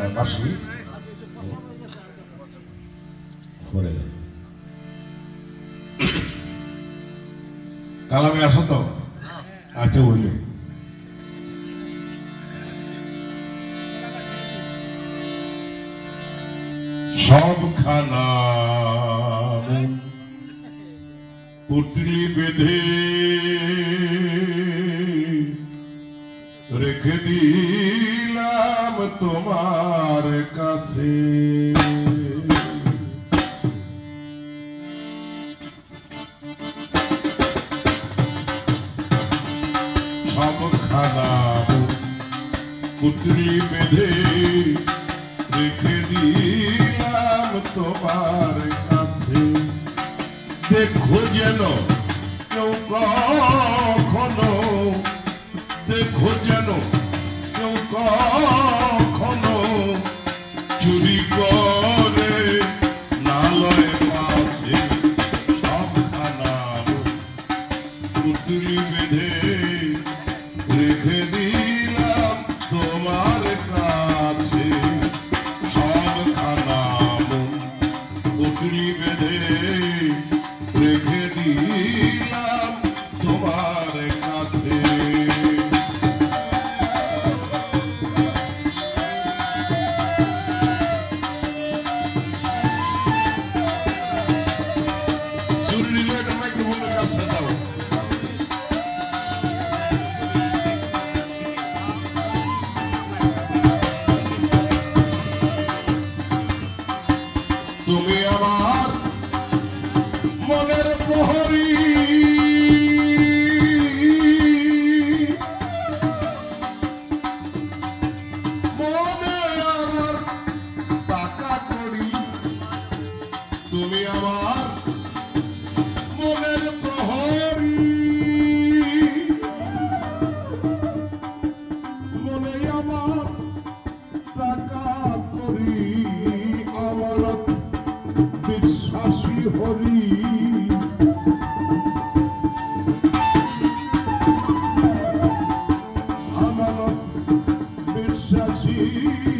আপনার মাসি করে কালামে আসো তো? আচ্ছা, আছে বলি সব খানা পুটলি বেঁধে রেখে দিলাম তোমার কাছে। সবখানা পুত্রি বেঁধে রেখে দিলাম তোমার কাছে। দেখো যেন তুমি বেঁধে তুমি আমার Mm-hmm.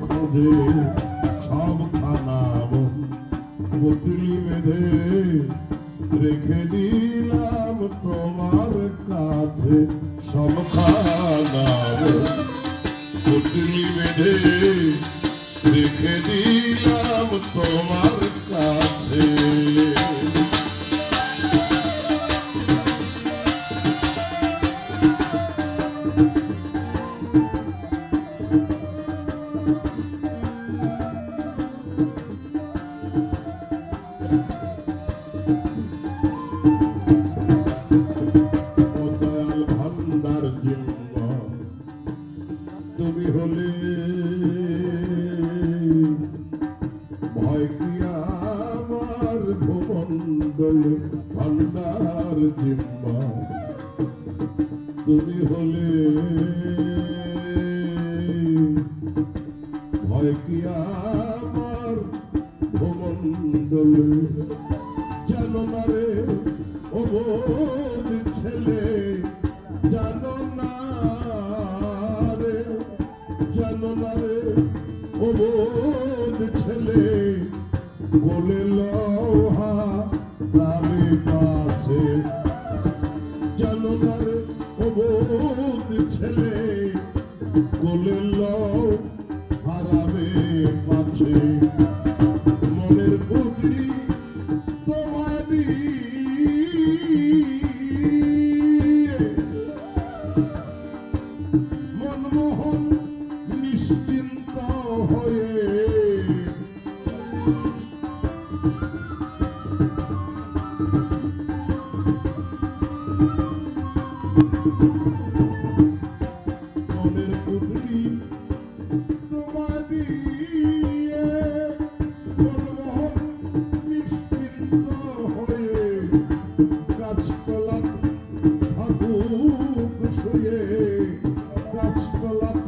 পাবে সব খানা মেধে রেখে দিলাম তোমার কাছে সব খানা ভান্ডার জিম্মা। তুমি হলে ভয় কি আমার ভূমণ্ডলে? জানো না রে ছেলে, জানো না রে, জানো না রে, ও ছেলে। বলে লহা কাছে। জানো না রে ছেলে বলে লও, হারাবে পাছে মনের বুদ্ধি তোমায় মনমোহন নিশ্চিন্ত হয়ে